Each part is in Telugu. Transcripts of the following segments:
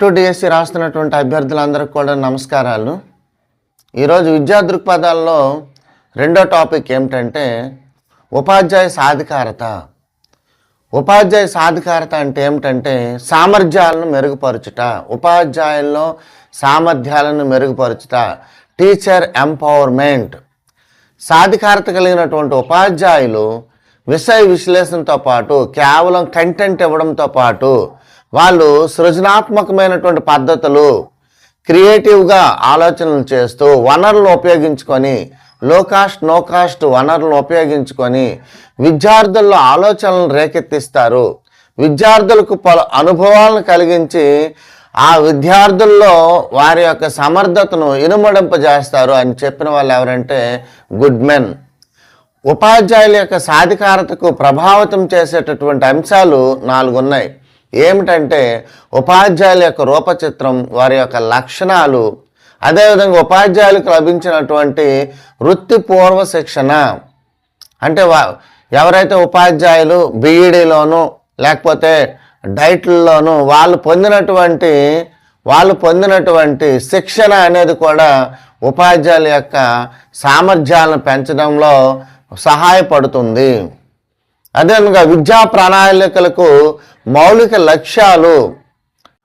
టు డిఎస్సి రాస్తున్నటువంటి అభ్యర్థులందరికీ కూడా నమస్కారాలు. ఈరోజు విద్యా దృక్పథాల్లో రెండో టాపిక్ ఏమిటంటే ఉపాధ్యాయ సాధికారత. ఉపాధ్యాయ సాధికారత అంటే ఏమిటంటే సామర్థ్యాలను మెరుగుపరచుట ఉపాధ్యాయుల్లో సామర్థ్యాలను మెరుగుపరచుట టీచర్ ఎంపవర్మెంట్. సాధికారత కలిగినటువంటి ఉపాధ్యాయులు విషయ విశ్లేషణతో పాటు కేవలం కంటెంట్ ఇవ్వడంతో పాటు వాళ్ళు సృజనాత్మకమైనటువంటి పద్ధతులు క్రియేటివ్గా ఆలోచనలు చేస్తూ వనరులు ఉపయోగించుకొని లో కాస్ట్ నో కాస్ట్ వనరులను ఉపయోగించుకొని విద్యార్థుల్లో ఆలోచనలను రేకెత్తిస్తారు. విద్యార్థులకు పలు అనుభవాలను కలిగించి ఆ విద్యార్థుల్లో వారి యొక్క సమర్థతను ఇనుమడింపజేస్తారు అని చెప్పిన వాళ్ళు ఎవరంటే గుడ్ మెన్. ఉపాధ్యాయుల యొక్క సాధికారతకు ప్రభావితం చేసేటటువంటి అంశాలు నాలుగు ఉన్నాయి ఏమిటంటే ఉపాధ్యాయుల యొక్క రూపచిత్రం వారి యొక్క లక్షణాలు అదేవిధంగా ఉపాధ్యాయులకు లభించినటువంటి వృత్తిపూర్వ శిక్షణ. అంటే వా ఎవరైతే ఉపాధ్యాయులు బీఈడీలోను లేకపోతే డైట్లలోను వాళ్ళు పొందినటువంటి వాళ్ళు పొందినటువంటి శిక్షణ అనేది కూడా ఉపాధ్యాయుల యొక్క సామర్థ్యాలను పెంచడంలో సహాయపడుతుంది. అదేవిధంగా విద్యా ప్రణాళికలకు మౌలిక లక్ష్యాలు.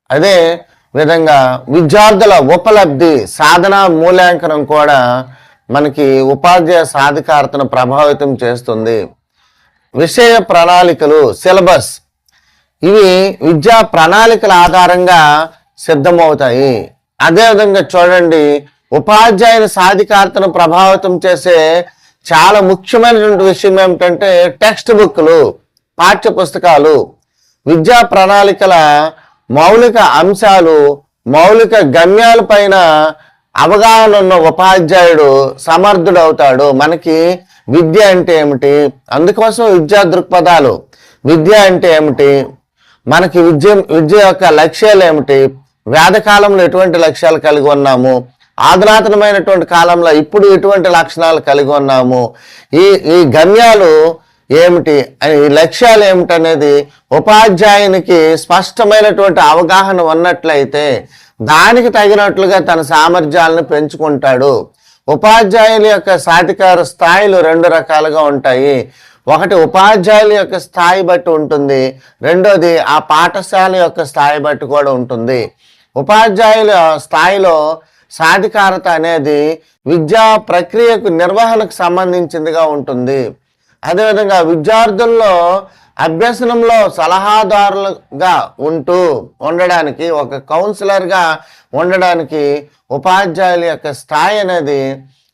అదే విధంగా విద్యార్థుల ఉపలబ్ధి సాధన మూల్యాంకనం కూడా మనకి ఉపాధ్యాయ సాధికారతను ప్రభావితం చేస్తుంది. విషయ ప్రణాళికలు సిలబస్. ఇవి విద్యా ప్రణాళికల ఆధారంగా సిద్ధమవుతాయి. అదేవిధంగా చూడండి ఉపాధ్యాయుని సాధికారతను ప్రభావితం చేసే చాలా ముఖ్యమైనటువంటి విషయం ఏమిటంటే టెక్స్ట్ బుక్లు పాఠ్య పుస్తకాలు విద్యా ప్రణాళికల మౌలిక అంశాలు మౌలిక గమ్యాల పైన అవగాహన ఉన్న ఉపాధ్యాయుడు సమర్థుడవుతాడు. మనకి విద్య అంటే ఏమిటి? అందుకోసం విద్యా దృక్పథాలు. విద్య అంటే ఏమిటి? మనకి విద్య విద్య యొక్క లక్ష్యాలు ఏమిటి? వేదకాలంలో ఎటువంటి లక్ష్యాలు కలిగి ఉన్నాము? ఆధునాతనమైనటువంటి కాలంలో ఇప్పుడు ఎటువంటి లక్షణాలు కలిగి ఉన్నాము? ఈ ఈ గమ్యాలు ఏమిటి? ఈ లక్ష్యాలు ఏమిటనేది ఉపాధ్యాయునికి స్పష్టమైనటువంటి అవగాహన ఉన్నట్లయితే దానికి తగినట్లుగా తన సామర్థ్యాలను పెంచుకుంటాడు. ఉపాధ్యాయుల యొక్క సాధికార స్థాయిలు రెండు రకాలుగా ఉంటాయి. ఒకటి ఉపాధ్యాయుల యొక్క స్థాయి బట్టి ఉంటుంది. రెండోది ఆ పాఠశాల యొక్క స్థాయి బట్టి కూడా ఉంటుంది. ఉపాధ్యాయుల స్థాయిలో సాధికారత అనేది విద్యా ప్రక్రియకు నిర్వహణకు సంబంధించిందిగా ఉంటుంది. అదేవిధంగా విద్యార్థుల్లో అభ్యసనంలో సలహాదారులుగా ఉంటూ ఉండడానికి ఒక కౌన్సిలర్గా ఉండడానికి ఉపాధ్యాయుల యొక్క స్థాయి అనేది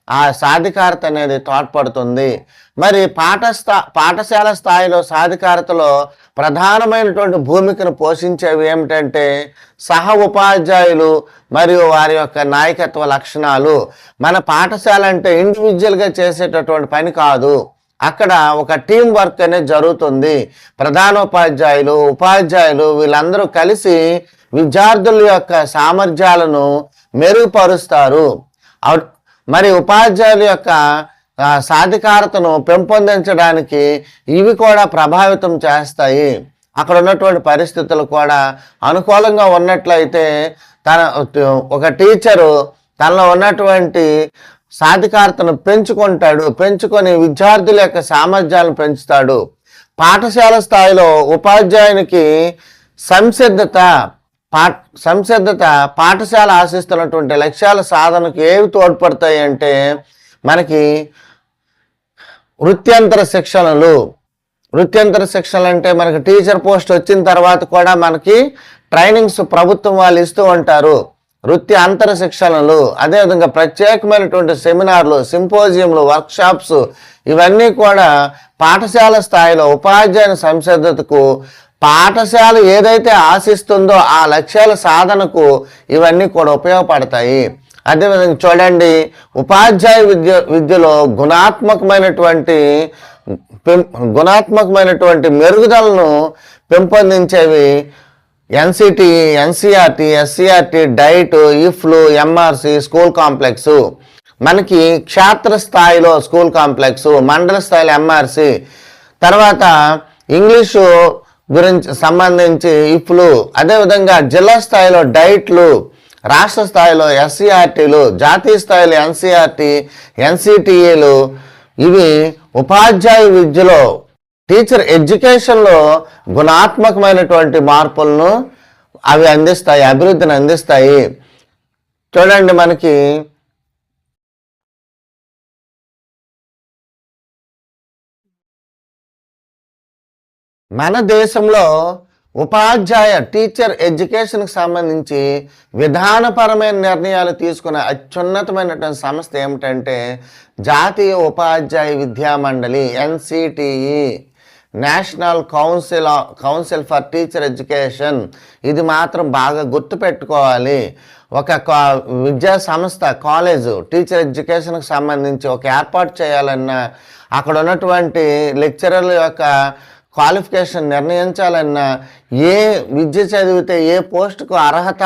ఆ సాధికారత అనేది తోడ్పడుతుంది. మరి పాఠస్థా పాఠశాల స్థాయిలో సాధికారతలో ప్రధానమైనటువంటి భూమికను పోషించేవి ఏమిటంటే సహ ఉపాధ్యాయులు మరియు వారి యొక్క నాయకత్వ లక్షణాలు. మన పాఠశాల అంటే ఇండివిజువల్గా చేసేటటువంటి పని కాదు. అక్కడ ఒక టీం వర్క్ అనేది జరుగుతుంది. ప్రధానోపాధ్యాయులు ఉపాధ్యాయులు వీళ్ళందరూ కలిసి విద్యార్థుల యొక్క సామర్థ్యాలను మెరుగుపరుస్తారు. మరి ఉపాధ్యాయుల యొక్క సాధికారతను పెంపొందించడానికి ఇవి కూడా ప్రభావితం చేస్తాయి. అక్కడ ఉన్నటువంటి పరిస్థితులు కూడా అనుకూలంగా ఉన్నట్లయితే తన ఒక టీచరు తనలో ఉన్నటువంటి సాధికారతను పెంచుకుంటాడు పెంచుకొని విద్యార్థుల యొక్క సామర్థ్యాలను పెంచుతాడు. పాఠశాల స్థాయిలో ఉపాధ్యాయునికి సంసిద్ధత పా సంసిద్ధత పాఠశాల ఆశిస్తున్నటువంటి లక్ష్యాల సాధనకు ఏవి తోడ్పడతాయి అంటే మనకి వృత్యంతర శిక్షణలు. వృత్యంతర శిక్షణలు అంటే మనకి టీచర్ పోస్ట్ వచ్చిన తర్వాత కూడా మనకి ట్రైనింగ్స్ ప్రభుత్వం వాళ్ళు ఇస్తూ ఉంటారు. వృత్తి అంతర శిక్షణలు అదేవిధంగా ప్రత్యేకమైనటువంటి సెమినార్లు సింపోజియంలు వర్క్షాప్స్ ఇవన్నీ కూడా పాఠశాల స్థాయిలో ఉపాధ్యాయుని సంసిద్ధతకు పాఠశాల ఏదైతే ఆశిస్తుందో ఆ లక్ష్యాల సాధనకు ఇవన్నీ కూడా ఉపయోగపడతాయి. అదేవిధంగా చూడండి ఉపాధ్యాయ విద్య విద్యలో గుణాత్మకమైనటువంటి పెం- గుణాత్మకమైనటువంటి మెరుగుదలను పెంపొందించేవి NCT NCERT SCERT DIET EFLU MRC school complex. మనకి క్షేత్ర స్థాయిలో స్కూల్ కాంప్లెక్స్ మండల స్థాయిలో ఎంఆర్సి. తర్వాత ఇంగ్లీషు గురించి సంబంధించి ఇఫ్లు అదేవిధంగా జిల్లా స్థాయిలో డైట్లు రాష్ట్ర స్థాయిలో ఎస్సీఆర్టీలు జాతీయ స్థాయిలో ఎన్సీఆర్టీ ఎన్సిటిఏలు. ఇవి ఉపాధ్యాయ విద్యలో టీచర్ ఎడ్యుకేషన్లో గుణాత్మకమైనటువంటి మార్పులను అవి అందిస్తాయి అభివృద్ధిని అందిస్తాయి. చూడండి మనకి మన దేశంలో ఉపాధ్యాయ టీచర్ ఎడ్యుకేషన్కి సంబంధించి విధానపరమైన నిర్ణయాలు తీసుకునే అత్యున్నతమైనటువంటి సంస్థ ఏమిటంటే జాతీయ ఉపాధ్యాయ విద్యా మండలి NCTE national council council for teacher education. ఇది మాత్రం బాగా గుర్తుపెట్టుకోవాలి. ఒక కా- విద్యా సంస్థ కాలేజు టీచర్ ఎడ్యుకేషన్కి సంబంధించి ఒక ఏర్పాటు చేయాలన్నా అక్కడ ఉన్నటువంటి లెక్చరర్ల యొక్క క్వాలిఫికేషన్ నిర్ణయించాలన్నా ఏ విద్య చదివితే ఏ పోస్టుకు అర్హత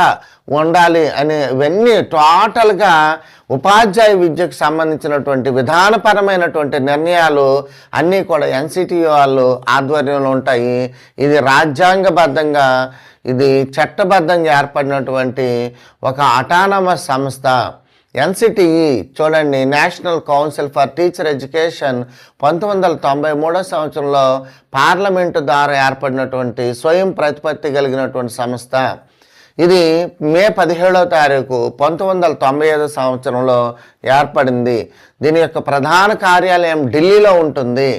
ఉండాలి అనే ఇవన్నీ టోటల్గా ఉపాధ్యాయ విద్యకు సంబంధించినటువంటి విధానపరమైనటువంటి నిర్ణయాలు అన్నీ కూడా ఎన్సిటి వాళ్ళు ఆధ్వర్యంలో ఉంటాయి. ఇది రాజ్యాంగబద్ధంగా ఇది చట్టబద్ధంగా ఏర్పడినటువంటి ఒక అటానమస్ సంస్థ. ఎన్సిటిఈ చూడండి national council for teacher education పంతొమ్మిది వందల తొంభై మూడో సంవత్సరంలో పార్లమెంటు ద్వారా ఏర్పడినటువంటి స్వయం ప్రతిపత్తి కలిగినటువంటి సంస్థ. ఇది మే పదిహేడో తారీఖు పంతొమ్మిది వందల తొంభై ఐదో సంవత్సరంలో ఏర్పడింది. దీని యొక్క ప్రధాన కార్యాలయం ఢిల్లీలో ఉంటుంది.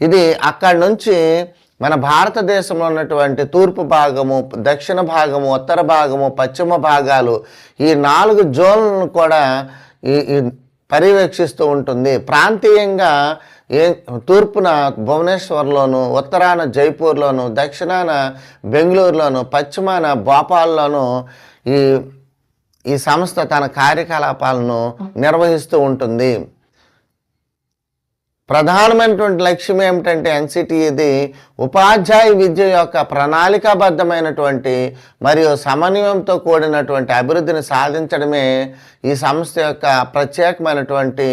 ఇది అక్కడి నుంచి మన భారతదేశంలో ఉన్నటువంటి తూర్పు భాగము దక్షిణ భాగము ఉత్తర భాగము పశ్చిమ భాగాలు ఈ నాలుగు జోన్లను కూడా ఈ పర్యవేక్షిస్తూ ఉంటుంది. ప్రాంతీయంగా ఏ తూర్పున భువనేశ్వర్లోను ఉత్తరాన జైపూర్లోను దక్షిణాన బెంగళూరులోను పశ్చిమాన భోపాల్లోను ఈ ఈ సంస్థ తన కార్యకలాపాలను నిర్వహిస్తూ ఉంటుంది. ప్రధానమైనటువంటి లక్ష్యం ఏమిటంటే ఎన్సిటి ఇది ఉపాధ్యాయ విద్య యొక్క ప్రణాళికాబద్ధమైనటువంటి మరియు సమన్వయంతో కూడినటువంటి అభివృద్ధిని సాధించడమే ఈ సంస్థ యొక్క ప్రత్యేకమైనటువంటి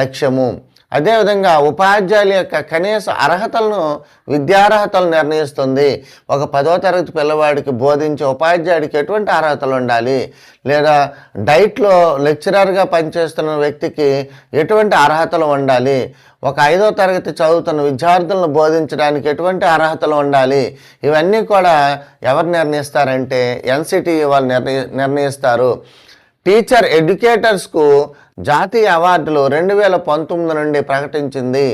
లక్ష్యము. అదేవిధంగా ఉపాధ్యాయుల యొక్క కనీస అర్హతలను విద్యార్హతలు నిర్ణయిస్తుంది. ఒక పదో తరగతి పిల్లవాడికి బోధించే ఉపాధ్యాయుడికి ఎటువంటి అర్హతలు ఉండాలి? లేదా డైట్లో లెక్చరర్గా పనిచేస్తున్న వ్యక్తికి ఎటువంటి అర్హతలు ఉండాలి? ఒక ఐదో తరగతి చదువుతున్న విద్యార్థులను బోధించడానికి ఎటువంటి అర్హతలు ఉండాలి? ఇవన్నీ కూడా ఎవరు నిర్ణయిస్తారంటే ఎన్సిటి వాళ్ళు నిర్ణయి నిర్ణయిస్తారు. టీచర్ ఎడ్యుకేటర్స్కు జాతీయ అవార్డులు రెండు వేల పంతొమ్మిది నుండి ప్రకటించింది.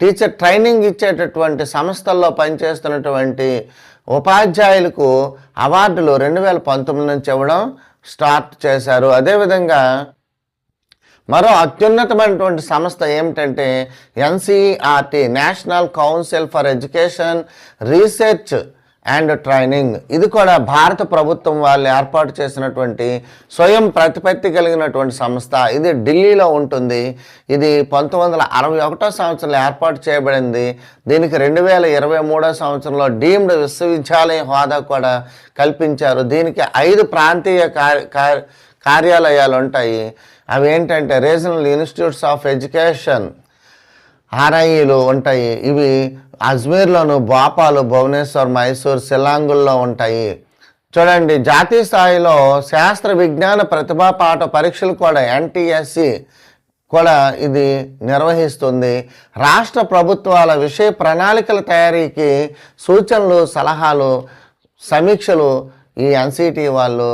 టీచర్ ట్రైనింగ్ ఇచ్చేటటువంటి సంస్థల్లో పనిచేస్తున్నటువంటి ఉపాధ్యాయులకు అవార్డులు రెండు వేల పంతొమ్మిది నుంచి ఇవ్వడం స్టార్ట్ చేశారు. అదేవిధంగా మరో అత్యున్నతమైనటువంటి సంస్థ ఏమిటంటే NCERT national council for education research and training. ఇది కూడా భారత ప్రభుత్వం వాళ్ళు ఏర్పాటు చేసినటువంటి స్వయం ప్రతిపత్తి కలిగినటువంటి సంస్థ. ఇది ఢిల్లీలో ఉంటుంది. ఇది పంతొమ్మిది వందల అరవై ఒకటో సంవత్సరంలో ఏర్పాటు చేయబడింది. దీనికి రెండు వేల ఇరవై మూడో సంవత్సరంలో డీమ్డ్ విశ్వవిద్యాలయ హోదా కూడా కల్పించారు. దీనికి ఐదు ప్రాంతీయ కార్య- కార్యాలయాలు ఉంటాయి. అవి ఏంటంటే రీజనల్ ఇన్స్టిట్యూట్స్ ఆఫ్ ఎడ్యుకేషన్ ఆర్ఐలు ఉంటాయి. ఇవి అజ్మీర్లోను భోపాలు భువనేశ్వర్ మైసూర్ సిలాంగుల్లో ఉంటాయి. చూడండి జాతీయ స్థాయిలో శాస్త్ర విజ్ఞాన ప్రతిభా పాఠ పరీక్షలు కూడా ఎన్టీఎస్సి కూడా ఇది నిర్వహిస్తుంది. రాష్ట్ర ప్రభుత్వాల విషయ ప్రణాళికల తయారీకి సూచనలు సలహాలు సమీక్షలు ఈ ఎన్సిటి వాళ్ళు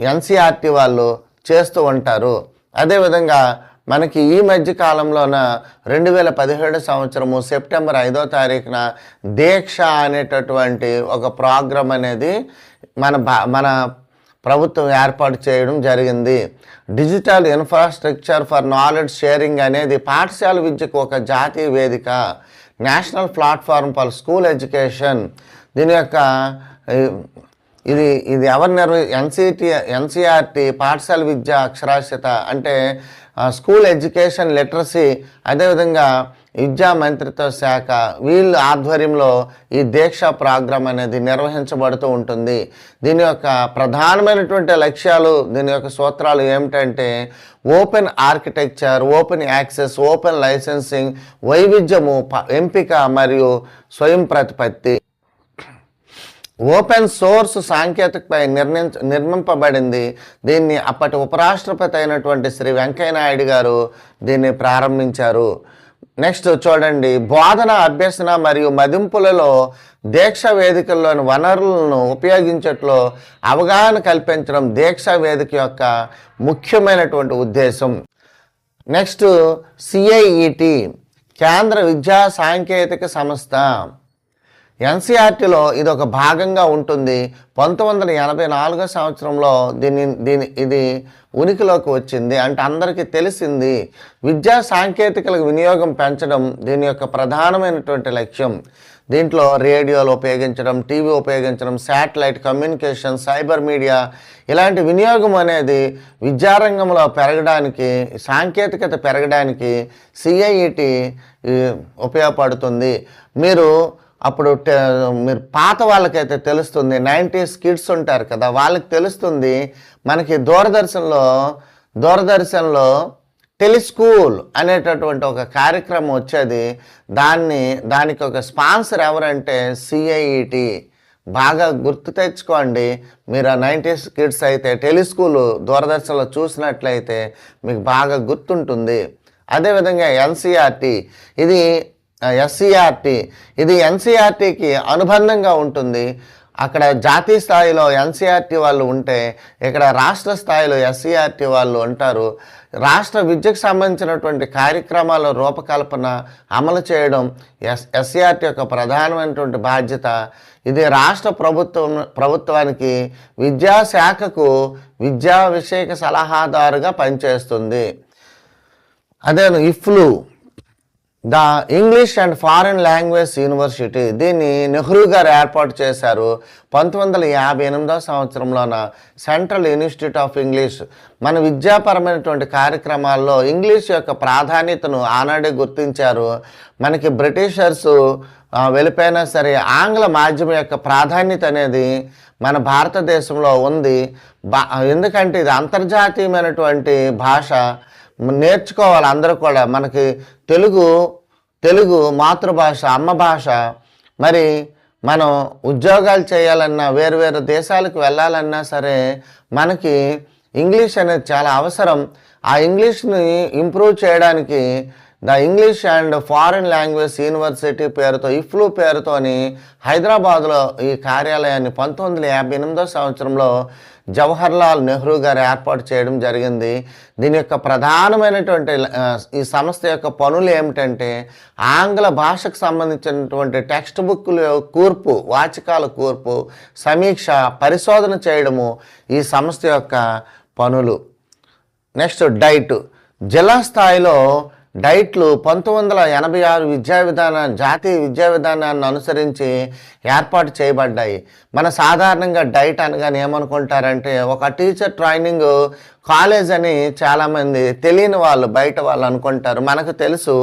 ఎన్సిఆర్టీ వాళ్ళు చేస్తూ ఉంటారు. అదేవిధంగా మనకి ఈ మధ్య కాలంలోన రెండు వేల పదిహేడు సంవత్సరము సెప్టెంబర్ ఐదో తారీఖున దీక్ష అనేటటువంటి ఒక ప్రోగ్రాం అనేది మన భా మన ప్రభుత్వం ఏర్పాటు చేయడం జరిగింది. Digital infrastructure for knowledge sharing అనేది పాఠశాల విద్యకు ఒక జాతీయ వేదిక national platform for school education. దీని యొక్క ఇది ఇది ఎవరు నిర్వ ఎన్సిటి ఎన్సిఆర్టీ పాఠశాల విద్య అక్షరాస్యత అంటే స్కూల్ ఎడ్యుకేషన్ లిటరసీ అదేవిధంగా విద్యా మంత్రిత్వ శాఖ వీళ్ళ ఆధ్వర్యంలో ఈ దీక్ష ప్రోగ్రాం అనేది నిర్వహించబడుతూ ఉంటుంది. దీని యొక్క ప్రధానమైనటువంటి లక్ష్యాలు దీని యొక్క సూత్రాలు ఏమిటంటే open architecture open access open licensing వైవిధ్యము ఎంపిక మరియు స్వయం ప్రతిపత్తి. ఓపెన్ సోర్స్ సాంకేతికపై నిర్ణయం నిర్మింపబడింది. దీన్ని అప్పటి ఉపరాష్ట్రపతి అయినటువంటి శ్రీ వెంకయ్యనాయుడు గారు దీన్ని ప్రారంభించారు. నెక్స్ట్ చూడండి. బోధన అభ్యసన మరియు మదింపులలో దీక్ష వేదికల్లోని వనరులను ఉపయోగించట్లో అవగాహన కల్పించడం దీక్ష వేదిక యొక్క ముఖ్యమైనటువంటి ఉద్దేశం. నెక్స్ట్ సిఐఈటి కేంద్ర విద్యా సాంకేతిక సంస్థ. ఎన్సీఆర్టీలో ఇది ఒక భాగంగా ఉంటుంది. పంతొమ్మిది వందల ఎనభై నాలుగో సంవత్సరంలో దీని దీని ఇది ఉనికిలోకి వచ్చింది. అంటే అందరికీ తెలిసింది విద్యా సాంకేతికల వినియోగం పెంచడం దీని యొక్క ప్రధానమైనటువంటి లక్ష్యం. దీంట్లో రేడియోలు ఉపయోగించడం టీవీ ఉపయోగించడం శాటిలైట్ కమ్యూనికేషన్ సైబర్ మీడియా ఇలాంటి వినియోగం అనేది విద్యారంగంలో పెరగడానికి సాంకేతికత పెరగడానికి సిఐఈటి ఉపయోగపడుతుంది. మీరు అప్పుడు టె- మీరు పాత వాళ్ళకైతే తెలుస్తుంది. నైంటీస్ కిడ్స్ ఉంటారు కదా వాళ్ళకి తెలుస్తుంది మనకి దూరదర్శన్లో దూరదర్శన్లో టెలిస్కూల్ అనేటటువంటి ఒక కార్యక్రమం వచ్చేది. దాన్ని దానికి ఒక స్పాన్సర్ ఎవరంటే సిఐఈటి బాగా గుర్తు తెచ్చుకోండి. మీరు ఆ నైంటీస్ కిడ్స్ అయితే టెలిస్కూల్ దూరదర్శన్లో చూసినట్లయితే మీకు బాగా గుర్తుంటుంది. అదేవిధంగా ఎన్సీఆర్టీ ఇది ఎస్సీఆర్టీ. ఇది ఎన్సీఆర్టీకి అనుబంధంగా ఉంటుంది. అక్కడ జాతీయ స్థాయిలో ఎన్సీఆర్టీ వాళ్ళు ఉంటే ఇక్కడ రాష్ట్ర స్థాయిలో ఎస్సీఆర్టీ వాళ్ళు ఉంటారు. రాష్ట్ర విద్యకు సంబంధించినటువంటి కార్యక్రమాల రూపకల్పన అమలు చేయడం ఎస్ ఎస్సీఆర్టీ యొక్క ప్రధానమైనటువంటి బాధ్యత. ఇది రాష్ట్ర ప్రభుత్వం ప్రభుత్వానికి విద్యాశాఖకు విద్యా విషయక సలహాదారుగా పనిచేస్తుంది. అదే EFLU the English and foreign language university దీన్ని నెహ్రూ గారు ఏర్పాటు చేశారు పంతొమ్మిది వందల యాభై ఎనిమిదవ సంవత్సరంలోన సెంట్రల్ ఇన్స్టిట్యూట్ ఆఫ్ ఇంగ్లీష్. మన విద్యాపరమైనటువంటి కార్యక్రమాల్లో ఇంగ్లీష్ యొక్క ప్రాధాన్యతను ఆనాడే గుర్తించారు. మనకి బ్రిటిషర్స్ వెళ్ళిపోయినా సరే ఆంగ్ల మాధ్యమం యొక్క ప్రాధాన్యత అనేది మన భారతదేశంలో ఉంది. బా ఎందుకంటే ఇది అంతర్జాతీయమైనటువంటి భాష నేర్చుకోవాలి అందరూ కూడా. మనకి తెలుగు తెలుగు మాతృభాష అమ్మ భాష. మరి మనం ఉద్యోగాలు చేయాలన్నా వేరు వేరు దేశాలకు వెళ్ళాలన్నా సరే మనకి ఇంగ్లీష్ అనేది చాలా అవసరం. ఆ ఇంగ్లీష్ని ఇంప్రూవ్ చేయడానికి the English and foreign language university పేరుతో ఇఫ్లూ పేరుతోని హైదరాబాద్లో ఈ కార్యాలయాన్ని పంతొమ్మిది వందల యాభై ఎనిమిదో సంవత్సరంలో జవహర్లాల్ నెహ్రూ గారు ఏర్పాటు చేయడం జరిగింది. దీని యొక్క ప్రధానమైనటువంటి ఈ సంస్థ యొక్క పనులు ఏమిటంటే ఆంగ్ల భాషకు సంబంధించినటువంటి టెక్స్ట్ బుక్ల కూర్పు వాచకాల కూర్పు సమీక్ష పరిశోధన చేయడము ఈ సంస్థ యొక్క పనులు. Next DIET. జిల్లా స్థాయిలో డైట్లు పంతొమ్మిది వందల ఎనభై ఆరు విద్యా విధాన జాతీయ విద్యా విధానాన్ని అనుసరించి ఏర్పాటు చేయబడ్డాయి. మన సాధారణంగా డైట్ అనగానే ఏమనుకుంటారంటే ఒక టీచర్ ట్రైనింగ్ కాలేజ్ అని చాలామంది తెలియని వాళ్ళు బయట వాళ్ళు అనుకుంటారు. మనకు తెలుసు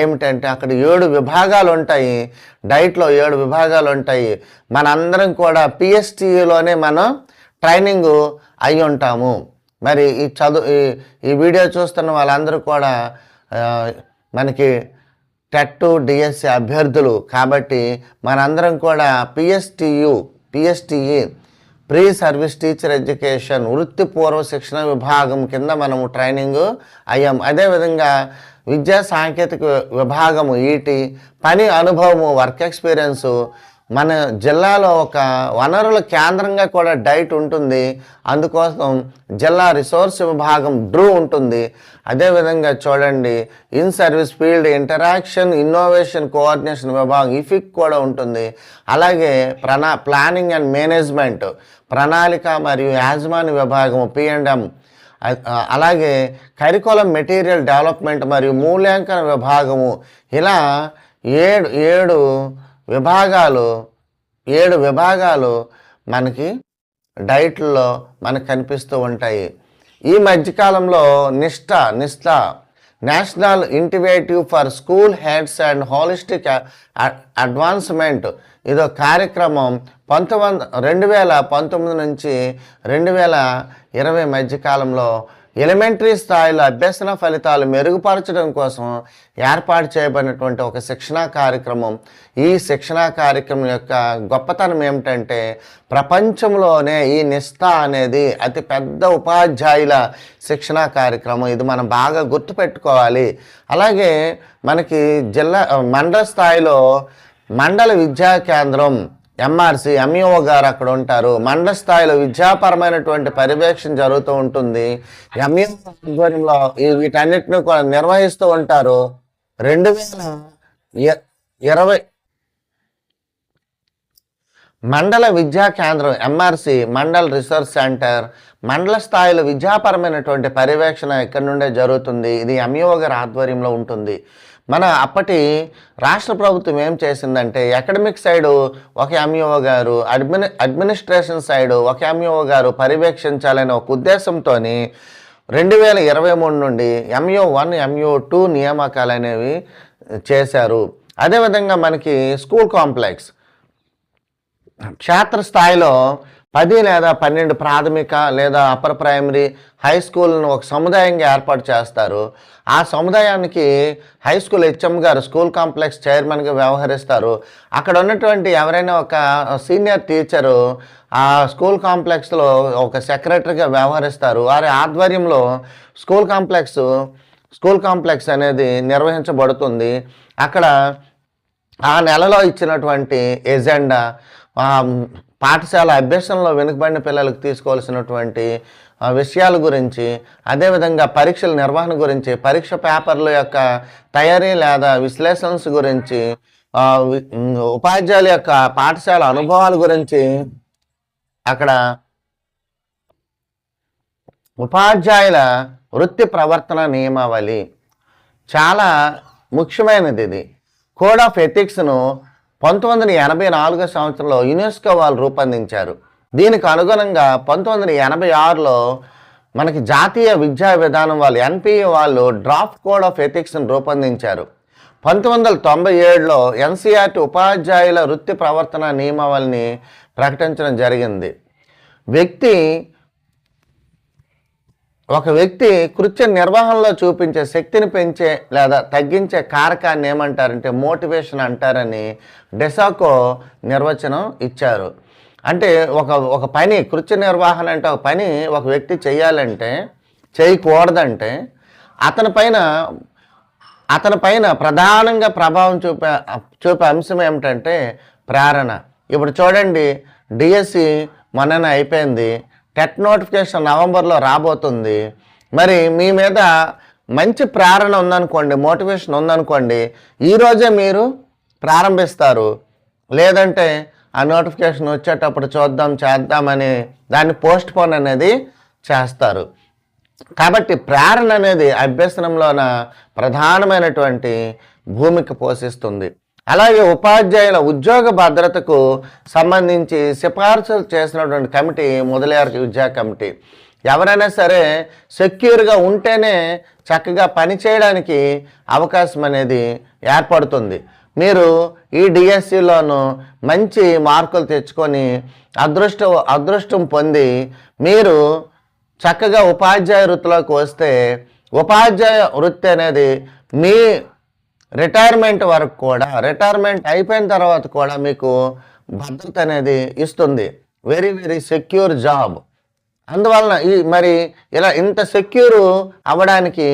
ఏమిటంటే అక్కడ ఏడు విభాగాలు ఉంటాయి. డైట్లో ఏడు విభాగాలు ఉంటాయి. మనందరం కూడా పిఎస్టీలోనే మనం ట్రైనింగ్ అయి ఉంటాము. మరి ఈ చదువు ఈ ఈ వీడియో చూస్తున్న వాళ్ళందరూ కూడా మనకి టెట్ డిఎస్సి అభ్యర్థులు కాబట్టి మనందరం కూడా PSTU PSTE pre service teacher education వృత్తిపూర్వ శిక్షణ విభాగం కింద మనము ట్రైనింగ్ అయ్యాం. అదేవిధంగా విద్యా సాంకేతిక విభాగము ఈటి పని అనుభవము వర్క్ ఎక్స్పీరియన్సు మన జిల్లాలో ఒక వనరుల కేంద్రంగా కూడా డైట్ ఉంటుంది. అందుకోసం జిల్లా రిసోర్స్ విభాగం డ్రూ ఉంటుంది. అదేవిధంగా చూడండి in service field interaction innovation coordination విభాగం ఇఫిక్ కూడా ఉంటుంది. అలాగే ప్రణా ప్లానింగ్ అండ్ మేనేజ్మెంట్ ప్రణాళిక మరియు యాజమాన్య విభాగం పిఎండ్ఎం అలాగే కరికులం మెటీరియల్ డెవలప్మెంట్ మరియు మూల్యాంకన విభాగము. ఇలా ఏడు ఏడు విభాగాలు ఏడు విభాగాలు మనకి డైట్లో మనకు కనిపిస్తూ ఉంటాయి. ఈ మధ్యకాలంలో Nishtha Nishtha national initiative for school heads and holistic advancement ఇదో కార్యక్రమం పంతొమ్మిది రెండు వేల పంతొమ్మిది నుంచి రెండు వేల ఇరవై మధ్యకాలంలో ఎలిమెంటరీ స్థాయిలో అభ్యసన ఫలితాలు మెరుగుపరచడం కోసం ఏర్పాటు చేయబడినటువంటి ఒక శిక్షణా కార్యక్రమం. ఈ శిక్షణా కార్యక్రమం యొక్క గొప్పతనం ఏమిటంటే ప్రపంచంలోనే ఈ నిస్తా అనేది అతి పెద్ద ఉపాధ్యాయుల శిక్షణా కార్యక్రమం. ఇది మనం బాగా గుర్తుపెట్టుకోవాలి. అలాగే మనకి జిల్లా మండల స్థాయిలో మండల విద్యా కేంద్రం ఎంఆర్సి ఎంఈఓ గారు అక్కడ ఉంటారు. మండల స్థాయిలో విద్యాపరమైనటువంటి పర్యవేక్షణ జరుగుతూ ఉంటుంది. ఎంఈఓ ఆధ్వర్యంలో వీటన్నిటిని కూడా నిర్వహిస్తూ ఉంటారు. రెండు వేల ఇరవై మండల విద్యా కేంద్రం ఎంఆర్సి మండల్ రీసెర్చ్ సెంటర్ మండల స్థాయిలో విద్యాపరమైనటువంటి పర్యవేక్షణ ఎక్కడి నుండే జరుగుతుంది. ఇది ఎంఈఓ గారి ఆధ్వర్యంలో ఉంటుంది. మన అప్పటి రాష్ట్ర ప్రభుత్వం ఏం చేసిందంటే అకాడమిక్ సైడు ఒక ఎంఈఓ గారు అడ్మిని అడ్మినిస్ట్రేషన్ సైడు ఒక ఎంఈఓ గారు పర్యవేక్షించాలనే ఒక ఉద్దేశంతో రెండు వేల ఇరవై మూడు నుండి ఎంఈఓ వన్ ఎంఈఓ టూ నియామకాలు అనేవి చేశారు. అదేవిధంగా మనకి స్కూల్ కాంప్లెక్స్. క్షేత్రస్థాయిలో పది లేదా పన్నెండు ప్రాథమిక లేదా అప్పర్ ప్రైమరీ హై స్కూల్ను ఒక సముదాయంగా ఏర్పాటు చేస్తారు. ఆ సముదాయానికి హై స్కూల్ హెచ్ఎం గారు స్కూల్ కాంప్లెక్స్ చైర్మన్గా వ్యవహరిస్తారు. అక్కడ ఉన్నటువంటి ఎవరైనా ఒక సీనియర్ టీచరు ఆ స్కూల్ కాంప్లెక్స్లో ఒక సెక్రటరీగా వ్యవహరిస్తారు. వారి ఆధ్వర్యంలో స్కూల్ కాంప్లెక్స్ స్కూల్ కాంప్లెక్స్ అనేది నిర్వహించబడుతుంది. అక్కడ ఆ నెలలో ఇచ్చినటువంటి ఎజెండా పాఠశాల అభ్యసనలో వెనుకబడిన పిల్లలకు తీసుకోవాల్సినటువంటి విషయాల గురించి అదేవిధంగా పరీక్షల నిర్వహణ గురించి పరీక్ష పేపర్ల యొక్క తయారీ లేదా విశ్లేషణస్ గురించి ఉపాధ్యాయుల యొక్క పాఠశాల అనుభవాల గురించి అక్కడ ఉపాధ్యాయుల వృత్తి ప్రవర్తన నియమావళి చాలా ముఖ్యమైనది ఇది. కోడ్ ఆఫ్ ఎథిక్స్ను పంతొమ్మిది వందల ఎనభై నాలుగో సంవత్సరంలో యునెస్కో వాళ్ళు రూపొందించారు. దీనికి అనుగుణంగా పంతొమ్మిది వందల ఎనభై ఆరులో మనకి జాతీయ విద్యా విధానం వాళ్ళు ఎన్పిఏ వాళ్ళు డ్రాఫ్ట్ కోడ్ ఆఫ్ ఎథిక్స్ను రూపొందించారు. పంతొమ్మిది వందల తొంభై ఏడులో ఎన్సీఆర్టీ ఉపాధ్యాయుల వృత్తి ప్రవర్తన నియమావళిని ప్రకటించడం జరిగింది. వ్యక్తి ఒక వ్యక్తి కృత్య నిర్వహణలో చూపించే శక్తిని పెంచే లేదా తగ్గించే కారకాన్ని ఏమంటారంటే మోటివేషన్ అంటారని డెసాకో నిర్వచనం ఇచ్చారు. అంటే ఒక ఒక పని కృత్య నిర్వహణ అంటే ఒక పని ఒక వ్యక్తి చేయాలంటే చేయకూడదంటే అతని పైన అతని పైన ప్రధానంగా ప్రభావం చూపే చూపే అంశం ఏమిటంటే ప్రేరణ. ఇప్పుడు చూడండి డిఎస్సి మొన్ననే అయిపోయింది. టెట్ నోటిఫికేషన్ నవంబర్లో రాబోతుంది. మరి మీ మీద మంచి ప్రేరణ ఉందనుకోండి మోటివేషన్ ఉందనుకోండి ఈరోజే మీరు ప్రారంభిస్తారు. లేదంటే ఆ నోటిఫికేషన్ వచ్చేటప్పుడు చూద్దాం చేద్దామని దాన్ని పోస్ట్ పోన్ అనేది చేస్తారు. కాబట్టి ప్రేరణ అనేది అభ్యసనంలోన ప్రధానమైనటువంటి భూమిక పోషిస్తుంది. అలాగే ఉపాధ్యాయుల ఉద్యోగ భద్రతకు సంబంధించి సిఫార్సులు చేసినటువంటి కమిటీ మొదలయ్యారు విద్యా కమిటీ. ఎవరైనా సరే సెక్యూర్గా ఉంటేనే చక్కగా పనిచేయడానికి అవకాశం అనేది ఏర్పడుతుంది. మీరు ఈ డిఎస్సిలోను మంచి మార్కులు తెచ్చుకొని అదృష్ట అదృష్టం పొంది మీరు చక్కగా ఉపాధ్యాయ వృత్తిలోకి వస్తే ఉపాధ్యాయ వృత్తి అనేది మీ రిటైర్మెంట్ వరకు కూడా రిటైర్మెంట్ అయిపోయిన తర్వాత కూడా మీకు భద్రత అనేది ఇస్తుంది. వెరీ వెరీ సెక్యూర్ జాబ్ అందువలన ఈ మరి ఇలా ఇంత సెక్యూర్ అవ్వడానికి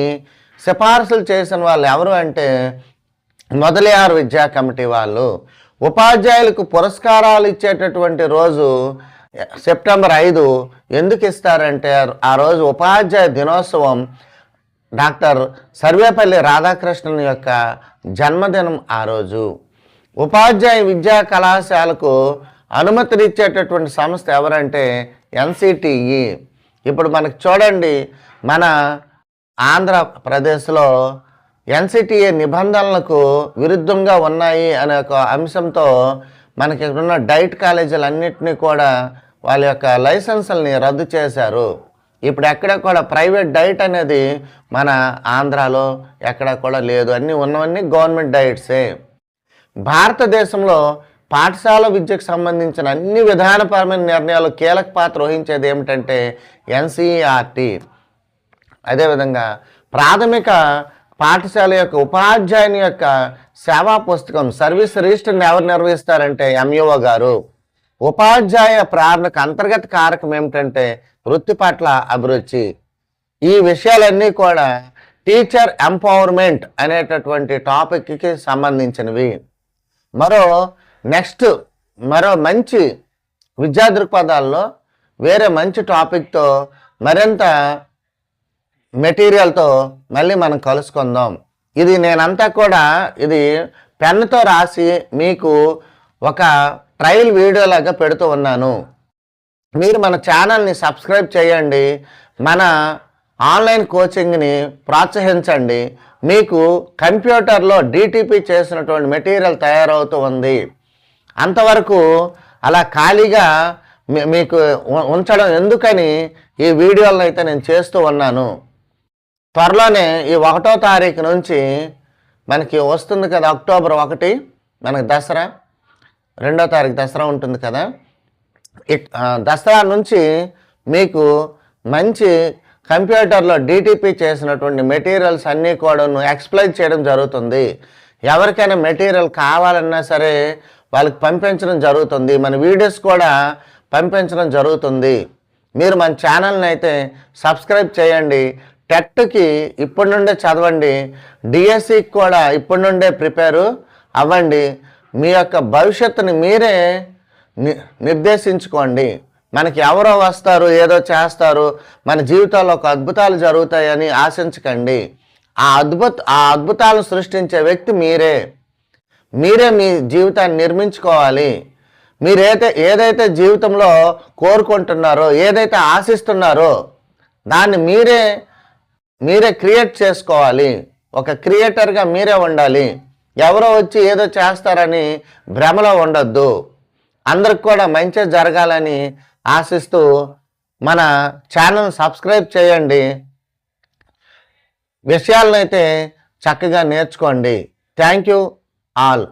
సిఫార్సులు చేసిన వాళ్ళు ఎవరు అంటే మొదలయారు విద్యా కమిటీ వాళ్ళు. ఉపాధ్యాయులకు పురస్కారాలు ఇచ్చేటటువంటి రోజు సెప్టెంబర్ ఐదు ఎందుకు ఇస్తారంటే ఆ రోజు ఉపాధ్యాయ దినోత్సవం డాక్టర్ సర్వేపల్లి రాధాకృష్ణన్ యొక్క జన్మదినం ఆ రోజు. ఉపాధ్యాయ విద్యా కళాశాలకు అనుమతినిచ్చేటటువంటి సంస్థ ఎవరంటే ఎన్సిటిఈ. ఇప్పుడు మనకు చూడండి మన ఆంధ్రప్రదేశ్లో ఎన్సిటిఏ నిబంధనలకు విరుద్ధంగా ఉన్నాయి అనే ఒక అంశంతో మనకి ఇక్కడ ఉన్న డైట్ కాలేజీలన్నింటినీ కూడా వాళ్ళ యొక్క లైసెన్సుల్ని రద్దు చేశారు. ఇప్పుడు ఎక్కడ కూడా ప్రైవేట్ డైట్ అనేది మన ఆంధ్రాలో ఎక్కడ కూడా లేదు. అన్నీ ఉన్నవన్నీ గవర్నమెంట్ డైట్సే. భారతదేశంలో పాఠశాల విద్యకు సంబంధించిన అన్ని విధానపరమైన నిర్ణయాలు కీలక పాత్ర వహించేది ఏమిటంటే ఎన్సీఆర్టీ అదేవిధంగా ప్రాథమిక పాఠశాల యొక్క ఉపాధ్యాయుని యొక్క సేవా పుస్తకం సర్వీస్ రిజిస్టర్ని ఎవరు నిర్వహిస్తారంటే ఎంఈఓ గారు. ఉపాధ్యాయ ప్రారంభక అంతర్గత కారకం ఏమిటంటే వృత్తి పట్ల అభిరుచి. ఈ విషయాలన్నీ కూడా టీచర్ ఎంపవర్మెంట్ అనేటటువంటి టాపిక్కి సంబంధించినవి. మరో నెక్స్ట్ మరో మంచి విద్యా దృక్పథాల్లో వేరే మంచి టాపిక్తో మరింత మెటీరియల్తో మళ్ళీ మనం కలుసుకుందాం. ఇది నేనంతా కూడా ఇది పెన్నుతో రాసి మీకు ఒక ట్రయల్ వీడియోలాగా పెడుతూ ఉన్నాను. మీరు మన ఛానల్ని సబ్స్క్రైబ్ చేయండి మన ఆన్లైన్ కోచింగ్ని ప్రోత్సహించండి. మీకు కంప్యూటర్లో డిటిపి చేసినటువంటి మెటీరియల్ తయారవుతూ ఉంది. అంతవరకు అలా ఖాళీగా మీ- మీకు ఉంచడం ఎందుకని ఈ వీడియోలను అయితే నేను చేస్తూ ఉన్నాను. త్వరలోనే ఈ ఒకటో తారీఖు నుంచి మనకి వస్తుంది కదా అక్టోబర్ ఒకటి మనకి దసరా రెండో తారీఖు దసరా ఉంటుంది కదా. దసరా నుంచి మీకు మంచి కంప్యూటర్లో డిటిపి చేసినటువంటి మెటీరియల్స్ అన్నీ కూడాను ఎక్స్ప్లెయిన్ చేయడం జరుగుతుంది. ఎవరికైనా మెటీరియల్ కావాలన్నా సరే వాళ్ళకి పంపించడం జరుగుతుంది. మన వీడియోస్ కూడా పంపించడం జరుగుతుంది. మీరు మన ఛానల్ని అయితే సబ్స్క్రైబ్ చేయండి. టెట్కి ఇప్పటి నుండే చదవండి. డిఎస్సికి కూడా ఇప్పటి నుండే ప్రిపేరు అవ్వండి. మీ యొక్క భవిష్యత్తుని మీరే నిర్దేశించుకోండి. మనకి ఎవరో వస్తారు ఏదో చేస్తారు మన జీవితాల్లో ఒక అద్భుతాలు జరుగుతాయని ఆశించకండి. ఆ అద్భుత ఆ అద్భుతాలను సృష్టించే వ్యక్తి మీరే. మీరే మీ జీవితాన్ని నిర్మించుకోవాలి. మీరైతే ఏదైతే జీవితంలో కోరుకుంటున్నారో ఏదైతే ఆశిస్తున్నారో దాన్ని మీరే మీరే క్రియేట్ చేసుకోవాలి. ఒక క్రియేటర్గా మీరే ఉండాలి. ఎవరో వచ్చి ఏదో చేస్తారని భ్రమలో ఉండొద్దు. అందరికి కూడా మంచి జరగాలని ఆశిస్తూ మన ఛానల్ సబ్స్క్రైబ్ చేయండి. విషయాలను అయితే చక్కగా నేర్చుకోండి. Thank you all.